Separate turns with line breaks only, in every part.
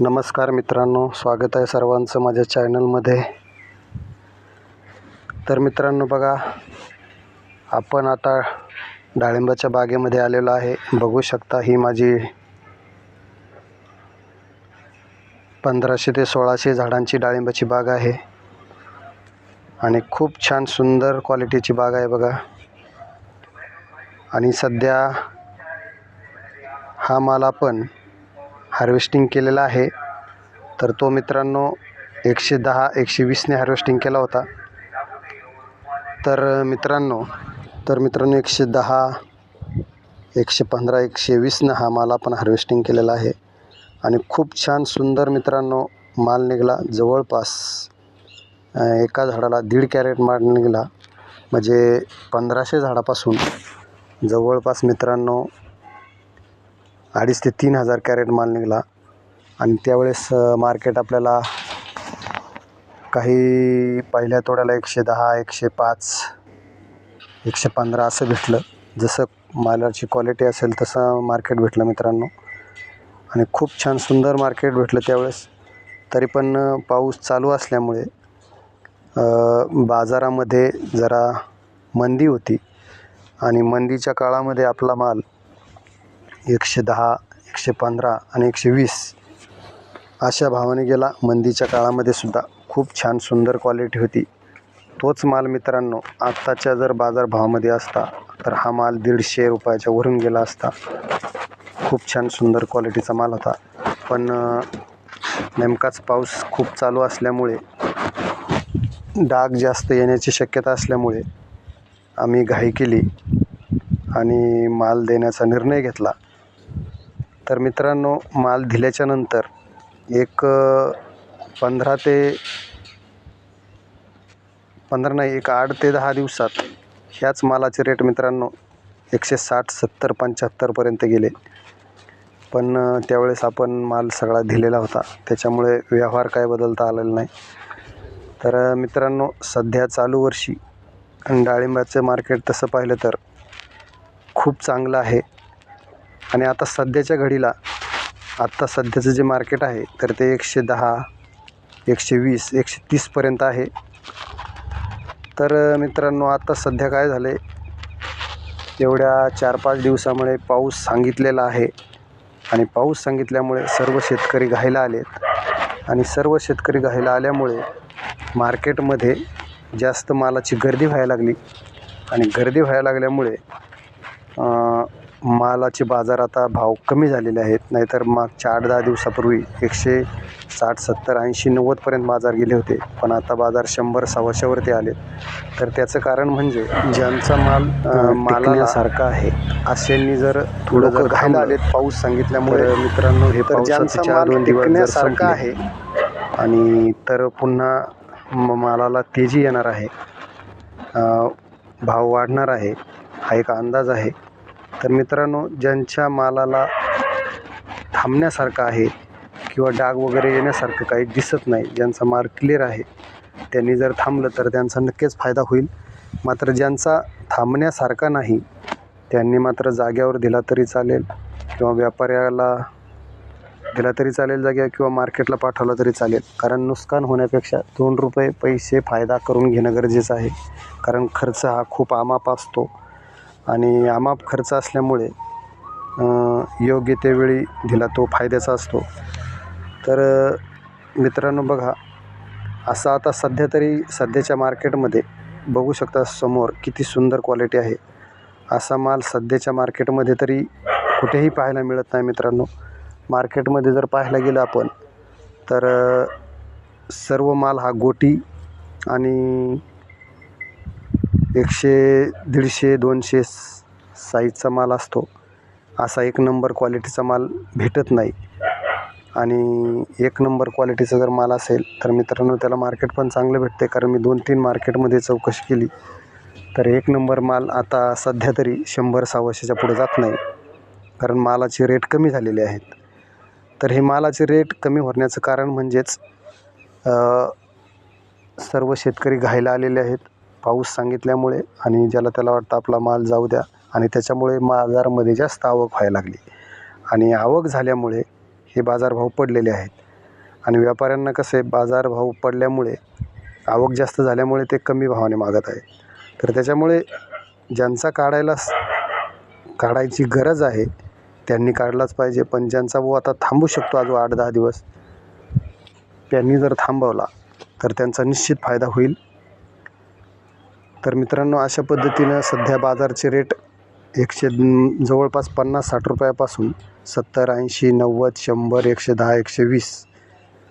नमस्कार मित्रांनो स्वागत आहे सर्वांचं माझ्या चॅनलमध्ये. तर मित्रांनो बघा आपण आता डाळिंबाच्या बागेमध्ये आलेलो आहे. बघू शकता ही माझी पंधराशे ते सोळाशे झाडांची डाळिंबाची बाग आहे. आणि खूप छान सुंदर क्वालिटीची बाग आहे बघा. आणि सध्या हा माल आपण हार्वेस्टिंग केलेला आहे. तर तो मित्रांनो एकशे दहा एकशे वीसने हार्वेस्टिंग केला होता. तर मित्रांनो तर मित्रांनो एकशे दहा एकशे पंधरा एकशे वीसनं हा माल आपण हार्वेस्टिंग केलेला आहे. आणि खूप छान सुंदर मित्रांनो माल निघाला जवळपास एका झाडाला दीड कॅरेट माल निघाला. म्हणजे पंधराशे झाडापासून जवळपास मित्रांनो अडीच ते तीन हजार कॅरेट माल निघाला. आणि त्यावेळेस मार्केट आपल्याला काही पहिल्या तोड्याला एकशे दहा एकशे पाच एकशे पंधरा असं भेटलं. जसं मालाची क्वालिटी असेल तसं मार्केट भेटलं मित्रांनो. आणि खूप छान सुंदर मार्केट भेटलं त्यावेळेस. तरी पण पाऊस चालू असल्यामुळे बाजारामध्ये जरा मंदी होती. आणि मंदीच्या काळामध्ये आपला माल एकशे दहा एकशे पंधरा आणि एकशे वीस अशा भावाने गेला. मंदीच्या काळामध्ये सुद्धा खूप छान सुंदर क्वालिटी होती. तोच माल मित्रांनो आत्ताच्या जर बाजारभावामध्ये असता तर हा माल दीडशे रुपयाच्या वरून गेला असता. खूप छान सुंदर क्वालिटीचा माल होता. पण नेमकाच पाऊस खूप चालू असल्यामुळे डाग जास्त येण्याची शक्यता असल्यामुळे आम्ही घाई केली आणि माल देण्याचा निर्णय घेतला. तर मित्रांनो माल दिल्याच्या नंतर एक पंधरा ते पंधरा नाही एक आठ ते दहा दिवसात ह्याच मालाचे रेट मित्रांनो एकशे साठ सत्तर पंच्याहत्तरपर्यंत गेले. पण त्यावेळेस आपण माल सगळा दिलेला होता. त्याच्यामुळे व्यवहार काय बदलता आलेला नाही. तर मित्रांनो सध्या चालू वर्षी डाळिंबाचं मार्केट तसं पाहिलं तर खूप चांगलं आहे. आणि आता सध्याच्या घडीला आत्ता सध्याचं जे मार्केट आहे तर ते एकशे दहा एकशे वीस एकशे तीसपर्यंत आहे. तर मित्रांनो आत्ता सध्या काय झालं आहे एवढ्या चार पाच दिवसामुळे पाऊस सांगितलेला आहे. आणि पाऊस सांगितल्यामुळे सर्व शेतकरी घायला आलेत. आणि सर्व शेतकरी घायला आल्यामुळे मार्केटमध्ये जास्त मालाची गर्दी व्हायला लागली. आणि गर्दी व्हायला लागल्यामुळे मालाचे बाजार आता भाव कमी झालेले आहेत. नाहीतर मागच्या आठ दहा दिवसापूर्वी एकशे साठ सत्तर ऐंशी नव्वदपर्यंत बाजार गेले होते. पण आता बाजार शंभर सव्वाशेवरती आलेत. तर त्याचं कारण म्हणजे ज्यांचा माल मालासारखा आहे. अशांनी जर थोडं जर घायला आलेत पाऊस सांगितल्यामुळे मित्रांनो हे पावसाचे चार दोन दिवस आहे आणि तर पुन्हा म- मालाला तेजी येणार आहे. भाव वाढणार आहे. हा एक अंदाज आहे. तर मित्रांनो ज्यांच्या मालाला थांबण्यासारखं आहे किंवा डाग वगैरे येण्यासारखं काही दिसत नाही ज्यांचा माल क्लिअर आहे त्यांनी जर थांबलं तर त्यांचा नक्कीच फायदा होईल. मात्र ज्यांचा थांबण्यासारखा नाही त्यांनी मात्र जाग्यावर दिला तरी चालेल किंवा व्यापाऱ्याला दिला तरी चालेल जाग्या किंवा मार्केटला पाठवला तरी चालेल. कारण नुकसान होण्यापेक्षा दोन रुपये पैसे फायदा करून घेणं गरजेचं आहे. कारण खर्च हा खूप आमाप असतो. आणि आमाप खर्च असल्यामुळे योग्य त्यावेळी दिला तो फायद्याचा असतो. तर मित्रांनो बघा असं आता सध्या तरी सध्याच्या मार्केटमध्ये बघू शकता समोर किती सुंदर क्वालिटी आहे. असा माल सध्याच्या मार्केटमध्ये तरी कुठेही पाहायला मिळत नाही मित्रांनो. मार्केटमध्ये जर पाहायला गेलं आपण तर सर्व माल हा गोटी आणि एकशे दीडशे दोनशे साईजचा माल असतो. असा एक नंबर क्वालिटीचा माल भेटत नाही. आणि एक नंबर क्वालिटीचा जर माल असेल तर मित्रांनो त्याला मार्केट पण चांगलं भेटते कारण मी दोन तीन मार्केटमध्ये चौकशी केली. तर एक नंबर माल आता सध्या तरी शंभर सव्वाशेच्या पुढे जात नाही कारण मालाचे रेट कमी झालेले आहेत. तर हे मालाचे रेट कमी होण्याचं कारण म्हणजेच सर्व शेतकरी घायला आलेले आहेत. पाऊस सांगितल्यामुळे आणि ज्याला त्याला वाटतं आपला माल जाऊ द्या आणि त्याच्यामुळे बाजारामध्ये जास्त आवक व्हायला लागली. आणि आवक झाल्यामुळे हे बाजारभाव पडलेले आहेत. आणि व्यापाऱ्यांना कसं आहे बाजारभाव पडल्यामुळे आवक जास्त झाल्यामुळे ते कमी भावाने मागत आहे तर त्याच्यामुळे ज्यांचा काढायला काढायची गरज आहे त्यांनी काढलाच पाहिजे. पण ज्यांचा भाऊ आता थांबू शकतो आज आठ दहा दिवस त्यांनी जर थांबवला तर त्यांचा निश्चित फायदा होईल. तर मित्रांनो अशा पद्धतीनं सध्या बाजारचे रेट एकशे जवळपास पन्नास साठ रुपयापासून सत्तर ऐंशी नव्वद शंभर एकशे दहा एकशे वीस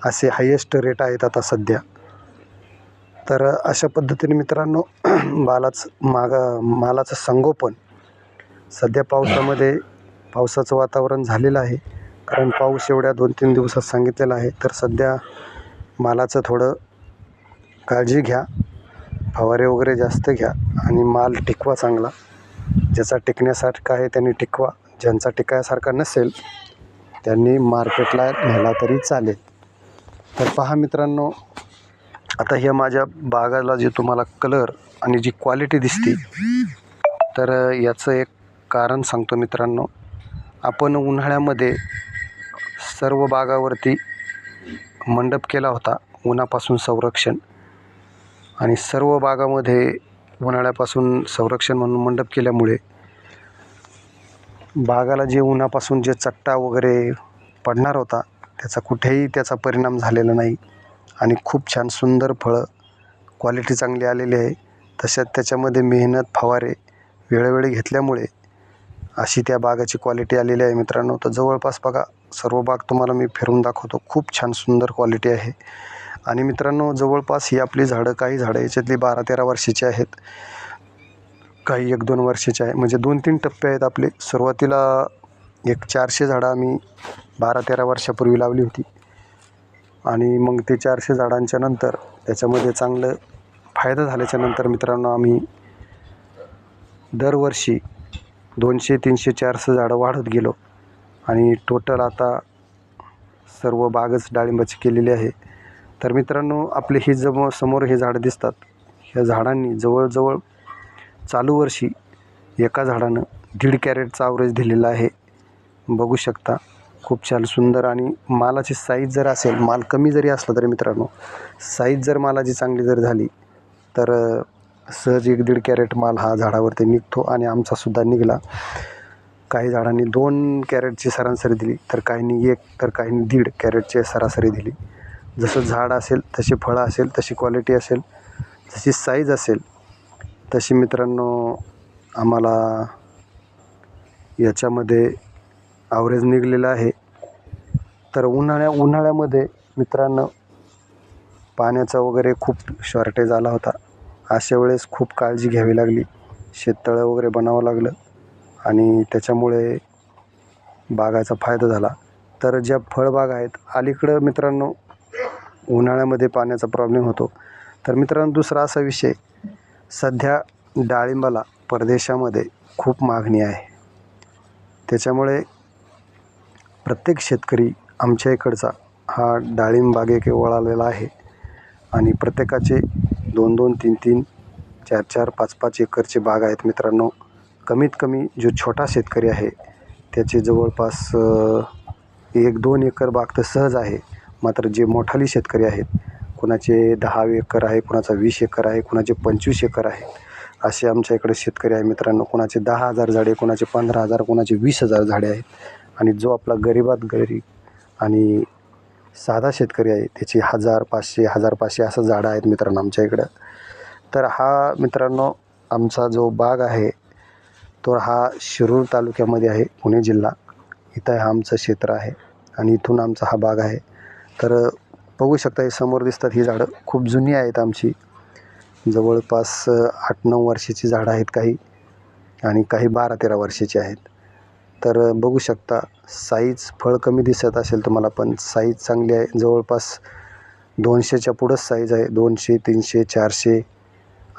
असे हायेस्ट रेट आहेत आता सध्या. तर अशा पद्धतीने मित्रांनो मालाचं मागा मालाचं संगोपन सध्या पावसामध्ये पावसाचं वातावरण झालेलं आहे. कारण पाऊस एवढ्या दोन तीन दिवसात सांगितलेला आहे. तर सध्या मालाचं थोडं काळजी घ्या. फवारे वगैरे जास्त घ्या आणि माल टिकवा चांगला. ज्याचा टिकण्यासारखा आहे त्यांनी टिकवा. ज्यांचा टिकायसारखा नसेल त्यांनी मार्केटला नेला तरी चालेल. तर पहा मित्रांनो आता ह्या माझ्या बागाला जे तुम्हाला कलर आणि जी क्वालिटी दिसते तर याचं एक कारण सांगतो मित्रांनो. आपण उन्हाळ्यामध्ये सर्व बागावरती मंडप केला होता उन्हापासून संरक्षण. आणि सर्व बागामध्ये उन्हाळ्यापासून संरक्षण म्हणून मंडप केल्यामुळे बागाला जे उन्हापासून जे चट्टा वगैरे पडणार होता त्याचा कुठेही त्याचा परिणाम झालेला नाही. आणि खूप छान सुंदर फळं क्वालिटी चांगली आलेली आहे. तशात त्याच्यामध्ये मेहनत फवारे वेळोवेळी घेतल्यामुळे अशी त्या बागाची क्वालिटी आलेली आहे मित्रांनो. तर जवळपास बघा सर्व बाग तुम्हाला मी फिरून दाखवतो. खूप छान सुंदर क्वालिटी आहे. आणि मित्रांनो जवळपास ही आपली झाडं काही झाडं याच्यातली बारा तेरा वर्षाची आहेत. काही एक दोन वर्षाचे आहे. म्हणजे दोन तीन टप्पे आहेत आपले. सुरुवातीला एक चारशे झाडं आम्ही बारा तेरा वर्षापूर्वी लावली होती. आणि मग ते चारशे झाडांच्या नंतर त्याच्यामध्ये चांगलं फायदा झाल्याच्यानंतर मित्रांनो आम्ही दरवर्षी दोनशे तीनशे चारशे झाडं वाढत गेलो. आणि टोटल आता सर्व बागच डाळिंबाची केलेली आहे. तर मित्रांनो आपले ही जम समोर हे झाडं दिसतात. ह्या झाडांनी जवळजवळ चालू वर्षी एका झाडानं दीड कॅरेटचा ॲव्हरेज दिलेला आहे. बघू शकता खूप छान सुंदर आणि मालाची साईज जर असेल माल कमी जरी असला तरी मित्रांनो साईज जर मालाची चांगली जर झाली तर सहज एक दीड कॅरेट माल हा झाडावरती निघतो आणि आमचासुद्धा निघाला. काही झाडांनी दोन कॅरेटची सरासरी दिली तर काहींनी एक तर काहींनी दीड कॅरेटची सरासरी दिली. जसं झाड असेल तशी फळं असेल तशी क्वालिटी असेल जशी साईज असेल तशी मित्रांनो आम्हाला याच्यामध्ये ॲव्हरेज निघलेलं आहे. तर उन्हाळ्या उन्हाळ्यामध्ये मित्रांनो पाण्याचा वगैरे खूप शॉर्टेज आला होता. अशा वेळेस खूप काळजी घ्यावी लागली. शेततळं वगैरे बनावं लागलं आणि त्याच्यामुळे बागाचा फायदा झाला. तर ज्या फळबाग आहेत अलीकडं मित्रांनो उन्हाळ्यामध्ये पाण्याचा प्रॉब्लेम होतो. तर मित्रांनो दुसरा असा विषय सध्या डाळिंबाला परदेशामध्ये खूप मागणी आहे. त्याच्यामुळे प्रत्येक शेतकरी आमच्या इकडचा हा डाळिंब बागेकडे वळालेला आहे आणि प्रत्येकाचे दोन दोन तीन तीन चार चार पाच पाच एकरचे बाग आहेत मित्रांनो. कमीत कमी जो छोटा शेतकरी आहे त्याचे जवळपास एक दोन एकर बाग तर सहज आहे. मात्र जे मोठाली शेतकरी आहेत कुणाचे दहा एकर आहे कुणाचा वीस एकर आहे कुणाचे पंचवीस एकर आहे असे आमच्या इकडे शेतकरी आहे मित्रांनो. कुणाचे दहा हजार झाडे कुणाचे पंधरा हजार कुणाचे वीस हजार झाडे आहेत. आणि जो आपला गरिबात गरीब आणि साधा शेतकरी आहे त्याची हजार पाचशे हजार पाचशे असं झाडं आहेत मित्रांनो आमच्या इकडं. तर हा मित्रांनो आमचा जो बाग आहे तो हा शिरूर तालुक्यामध्ये आहे पुणे जिल्हा. इथं हा आमचं क्षेत्र आहे आणि इथून आमचा हा बाग आहे. तर बघू शकता हे समोर दिसतात ही झाडं. खूप जुनी आहेत आमची. जवळपास आठ नऊ वर्षाची झाडं आहेत काही आणि काही बारा तेरा वर्षाची आहेत. तर बघू शकता साईज फळ कमी दिसत असेल तुम्हाला पण साईज चांगली आहे. जवळपास दोनशेच्या पुढंच साईज आहे. दोनशे तीनशे चारशे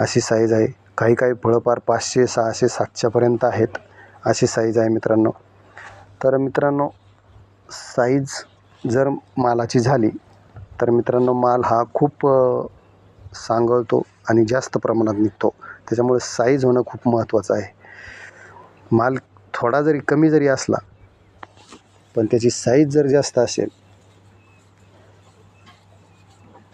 अशी साईज आहे. काही काही फळं फार पाचशे सहाशे सातशेपर्यंत आहेत अशी साईज आहे मित्रांनो. तर मित्रांनो साईज जर मालाची झाली तर मित्रांनो माल हा खूप सांगळतो आणि जास्त प्रमाणात निघतो. त्याच्यामुळे साईज होणं खूप महत्त्वाचं आहे. माल थोडा जरी कमी जरी असला पण त्याची साईज जर जास्त असेल.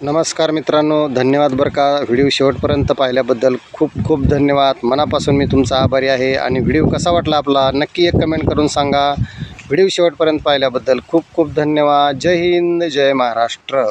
नमस्कार मित्रांनो धन्यवाद बरं का व्हिडिओ शेवटपर्यंत पाहिल्याबद्दल. खूप खूप धन्यवाद. मनापासून मी तुमचा आभारी आहे आणि व्हिडिओ कसा वाटला आपला नक्की एक कमेंट करून सांगा. व्हिडिओ शेवटपर्यंत पाहिल्याबद्दल खूप खूप धन्यवाद. जय हिंद जय महाराष्ट्र.